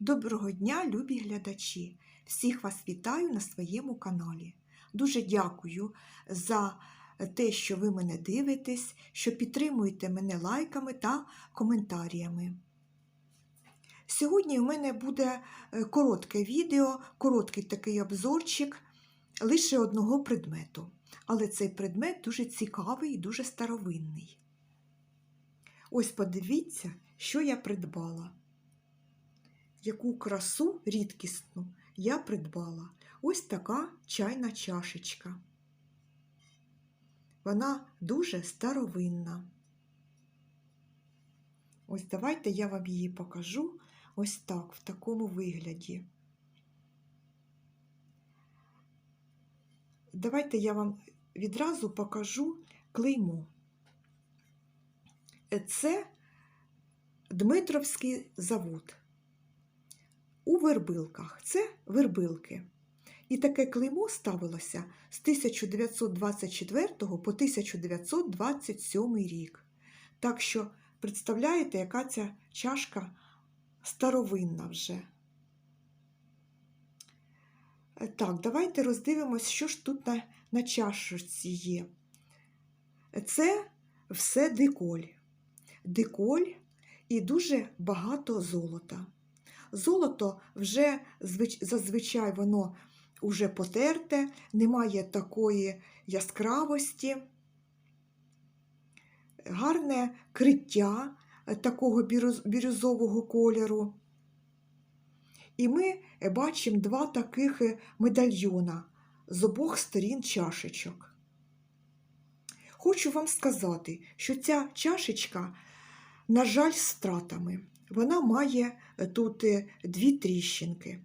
Доброго дня, любі глядачі! Всіх вас вітаю на своєму каналі. Дуже дякую за те, що ви мене дивитесь, що підтримуєте мене лайками та коментарями. Сьогодні у мене буде е, коротке відео, короткий такий обзорчик лише одного предмету. Але цей предмет дуже цікавий і дуже старовинний. Ось подивіться, що я придбала. Яку красу рідкісну я придбала. Ось така чайна чашечка. Вона дуже старовинна. Ось давайте я вам її покажу ось так, в такому вигляді. Давайте я вам відразу покажу клеймо. Це Дмитровський завод. У вербилках. Це вербилки. І таке клеймо ставилося з 1924 по 1927 рік. Так що, представляєте, яка ця чашка старовинна вже. Так, давайте роздивимось, що ж тут на, на чашечці є. Це все диколь. Диколь і дуже багато золота. Золото вже зазвичай воно вже потерте, немає такої яскравості, гарне криття такого бірюзового кольору. І ми бачимо два таких медальйона з обох сторін чашечок. Хочу вам сказати, що ця чашечка, на жаль, з стратами. Вона має тут дві тріщинки.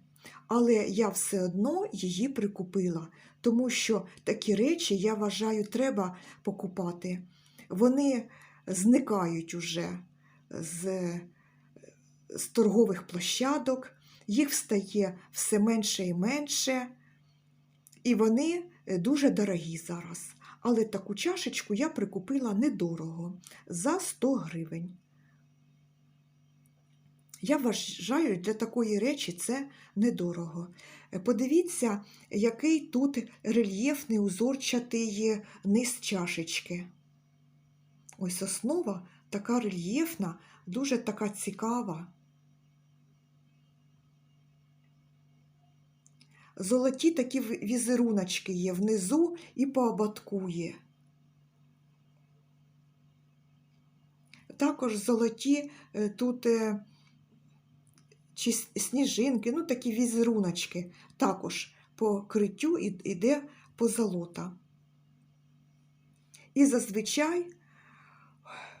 Але я все одно її прикупила, тому що такі речі, я вважаю, треба покупати. Вони зникають уже з, з торгових площадок, їх встає все менше і менше, і вони дуже дорогі зараз. Але таку чашечку я прикупила недорого за 100 гривень. Я вважаю, для такої речі це недорого. Подивіться, який тут рельєфний узорчатий низ чашечки. Ось основа така рельєфна, дуже така цікава. Золоті такі візеруночки є внизу і по ободку є. Також золоті тут чи сніжинки, ну такі візеруночки, також по криттю йде позолота. І зазвичай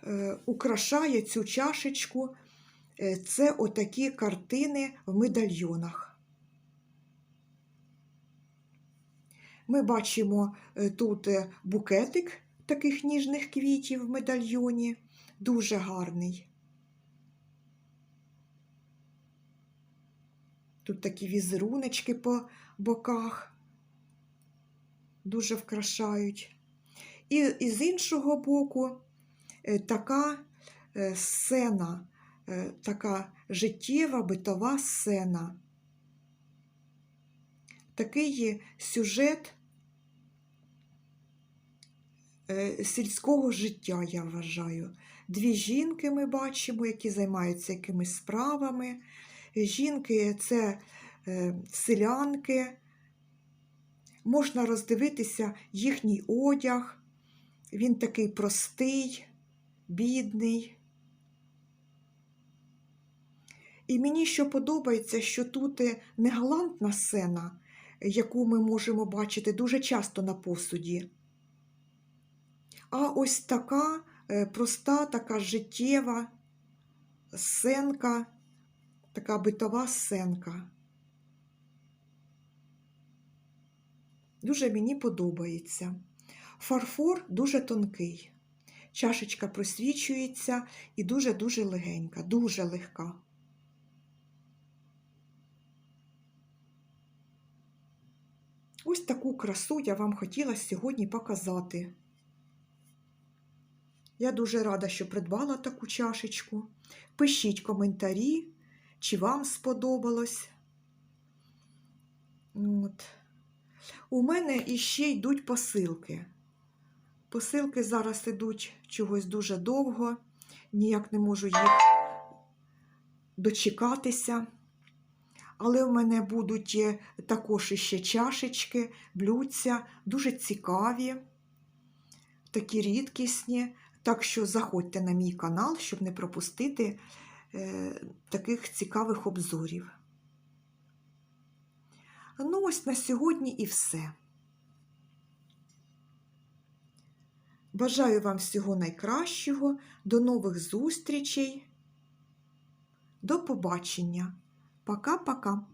е, украшає цю чашечку е, це отакі картини в медальйонах. Ми бачимо е, тут букетик таких ніжних квітів в медальйоні, дуже гарний. Тут такі візеруночки по боках дуже вкрашають. І, і з іншого боку е, така е, сцена, е, така життєва битова сцена. Такий сюжет сільського життя, я вважаю. Дві жінки ми бачимо, які займаються якимись справами. Жінки це е, селянки, можна роздивитися їхній одяг. Він такий простий, бідний. І мені що подобається, що тут не галантна сцена, яку ми можемо бачити дуже часто на посуді, а ось така е, проста, така життєва сценка така битова сценка. Дуже мені подобається. Фарфор дуже тонкий. Чашечка просвічується і дуже-дуже легенька, дуже легка. Ось таку красу я вам хотіла сьогодні показати. Я дуже рада, що придбала таку чашечку. Пишіть коментарі, чи вам сподобалось. От. У мене іще йдуть посилки. Посилки зараз йдуть чогось дуже довго, ніяк не можу їх дочекатися. Але в мене будуть е, також іще чашечки, блюдця, дуже цікаві, такі рідкісні. Так що заходьте на мій канал, щоб не пропустити таких цікавих обзорів. Ну, ось на сьогодні і все. Бажаю вам всього найкращого, до нових зустрічей. До побачення. Пока-пока.